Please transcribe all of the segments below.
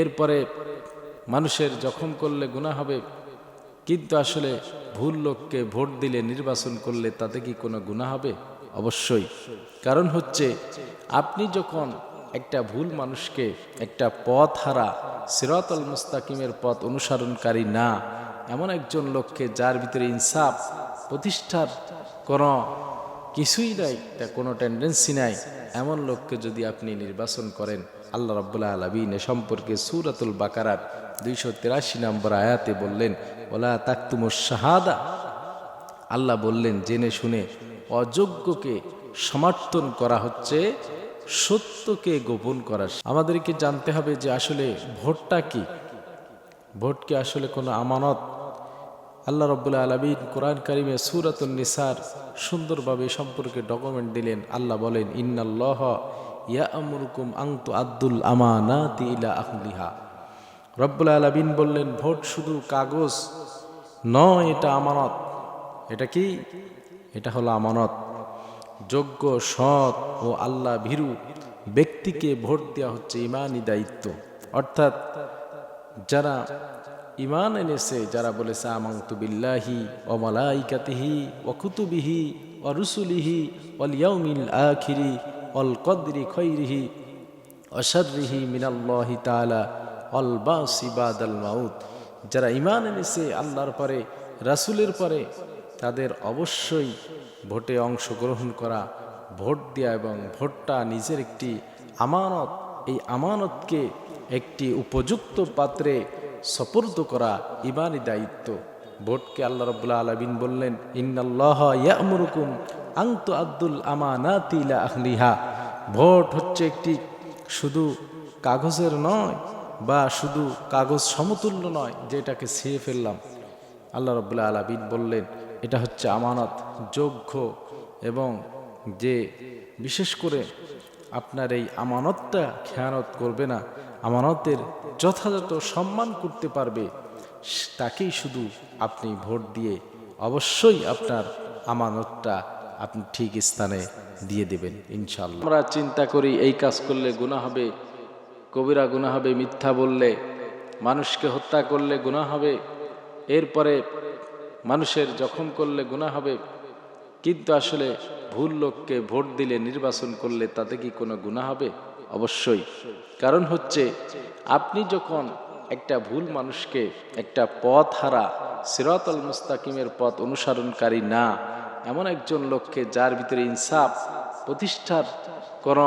এরপরে মানুষের জখম করলে গুণা হবে, কিন্তু আসলে ভুল লোককে ভোট দিলে, নির্বাচন করলে তাতে কি কোনো গুণা হবে? অবশ্যই। কারণ হচ্ছে, আপনি যখন একটা ভুল মানুষকে একটা পথ হারা সিরাতল মুস্তাকিমের পথ অনুসরণকারী না, এমন একজন লোককে যার ভিতরে ইনসাফ, প্রতিষ্ঠার কোনো কিছুই নাই, তা কোনো টেন্ডেন্সি নাই, এমন লোককে যদি আপনি নির্বাচন করেন আল্লাহ রব্বুল্লাহ আলমিন এ সম্পর্কে সুরাতুল বাকারার দুইশো তিরাশি নম্বর আয়াতে বললেন, ওলা তাকতুমুস শাহাদা। আল্লাহ বললেন, জেনে শুনে অযোগ্যকে সমর্থন করা হচ্ছে, সত্যকে গোপন করা আমাদেরকে জানতে হবে যে আসলে ভোটটা কি? ভোটকে আসলে কোনো আমানত? আল্লাহ রব্বুল্লাহ আলমিন কোরআন কারিমে সুরাতুল নিসার সুন্দরভাবে সম্পর্কে ডকুমেন্ট দিলেন। আল্লাহ বলেন, ইন্নাল্লাহ ইয়া আমরুকুম আংতু আব্দুল আমানাতি ইলা আহলিহা রব্বুল আলমিন বললেন, ভোট শুধু কাগজ নয়, এটা আমানত। এটা কি? এটা হলো আমানত। যোগ্য, সৎ ও আল্লাহ ভীরু ব্যক্তিকে ভোট দেওয়া হচ্ছে ইমানই দায়িত্ব। অর্থাৎ যারা ইমান এনেছে, যারা বলেছে আমাংতু বিল্লাহি ও মালাইকাতিহি ও কুতুবিহি ও রুসুলিহি অল ইয়াউমিল আখিরি অল কদরি খৈরিহি অশারিহি মিনাল্লাহি তাআলা অল বাসিবাদাল মাউত। যারা ইমান এনেছে আল্লাহর পরে, রাসুলের পরে, তাদের অবশ্যই ভোটে অংশগ্রহণ করা, ভোট দেওয়া এবং ভোটটা নিজের একটি আমানত, এই আমানতকে একটি উপযুক্ত পাত্রে সপর্দ করা ইমানই দায়িত্ব। ভোটকে আল্লাহ রব্বুল্লা আলমিন বললেন, ইন্নাল্লাহ ইয়ামুরুকুম আংতু আব্দুল আমানাতিলা আহলিহা ভোট হচ্ছে একটি শুধু কাগজের নয় বা শুধু কাগজ সমতুল্য নয়, যেটাকে ছিঁড়ে ফেললাম। আল্লাহ রব্বুল্লা আলমিন বললেন, এটা হচ্ছে আমানত, যোগ্য এবং যে বিশেষ করে আপনার এই আমানতটা খেয়ানত করবে না, আমানতের যথাযথ সম্মান করতে পারবে, তাকেই শুধু আপনি ভোট দিয়ে অবশ্যই আপনার আমানতটা আপনি ঠিক স্থানে দিয়ে দেবেন ইনশাল্লাহ আমরা চিন্তা করি, এই কাজ করলে গুণা হবে, কবিরা গুণা হবে, মিথ্যা বললে, মানুষকে হত্যা করলে গুণা হবে, এরপরে মানুষের জখম করলে গুণা হবে, কিন্তু আসলে ভুল লোককে ভোট দিলে নির্বাচন করলে তাতে কি কোনো গুণা হবে? অবশ্যই। কারণ হচ্ছে, আপনি যখন একটা ভুল মানুষকে একটা পথ হারা সিরাতল মুস্তাকিমের পথ অনুসরণকারী না এমন একজন লোককে যার ভিতরে ইনসাফ, প্রতিষ্ঠার কোনো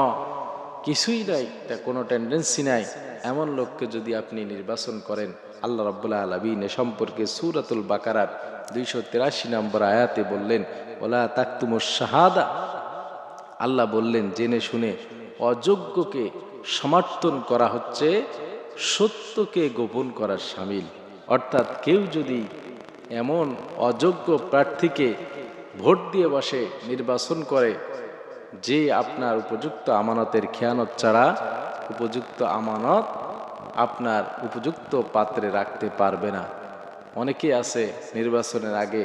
কিছুই নাই তা কোনো টেন্ডেন্সি নাই, এমন লোককে যদি আপনি নির্বাচন করেন, আল্লাহ রব্বুল্লাহ আলমিন এ সম্পর্কে সুরাতুল বাকারার দুইশো তিরাশি নম্বর আয়াতে বললেন ওলা তাকতুমুস শাহাদা। আল্লাহ বললেন, জেনে শুনে অযোগ্যকে সমর্থন করা হচ্ছে, সত্যকে গোপন করার সামিল। অর্থাৎ কেউ যদি এমন অযোগ্য প্রার্থীকে ভোট দিয়ে বসে নির্বাচন করে, যে আপনার উপযুক্ত আমানতের খেয়ানত ছাড়া উপযুক্ত আমানত আপনার উপযুক্ত পাত্রে রাখতে পারবে না। অনেকে আছে নির্বাচনের আগে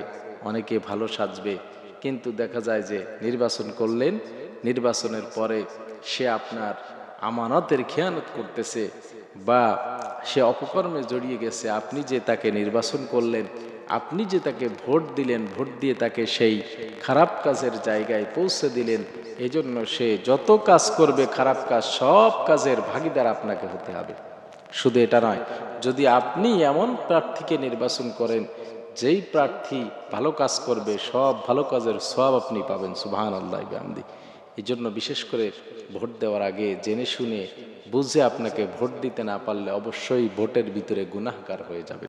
অনেকে ভালো সাজবে, কিন্তু দেখা যায় যে নির্বাচন করলেন, নির্বাচনের পরে সে আপনার আমানতের খেয়ানত করতেছে বা সে অপকর্মে জড়িয়ে গেছে, আপনি যে তাকে নির্বাচন করলেন আপনি যে তাকে ভোট দিলেন, ভোট দিয়ে তাকে সেই খারাপ কাজের জায়গায় পৌঁছে দিলেন, এজন্য সে যত কাজ করবে খারাপ কাজ, সব কাজের ভাগিদার আপনাকে হতে হবে। শুধু এটা নয়, যদি আপনি এমন প্রার্থীকে নির্বাচন করেন, যেই প্রার্থী ভালো কাজ করবে, সব ভালো কাজের সব আপনি পাবেন সুবাহান আল্লাহ গান্ধী এই জন্য বিশেষ করে ভোট দেওয়ার আগে জেনে শুনে বুঝে আপনাকে ভোট দিতে না পারলে অবশ্যই ভোটের ভিতরে গুনাহগার হয়ে যাবে।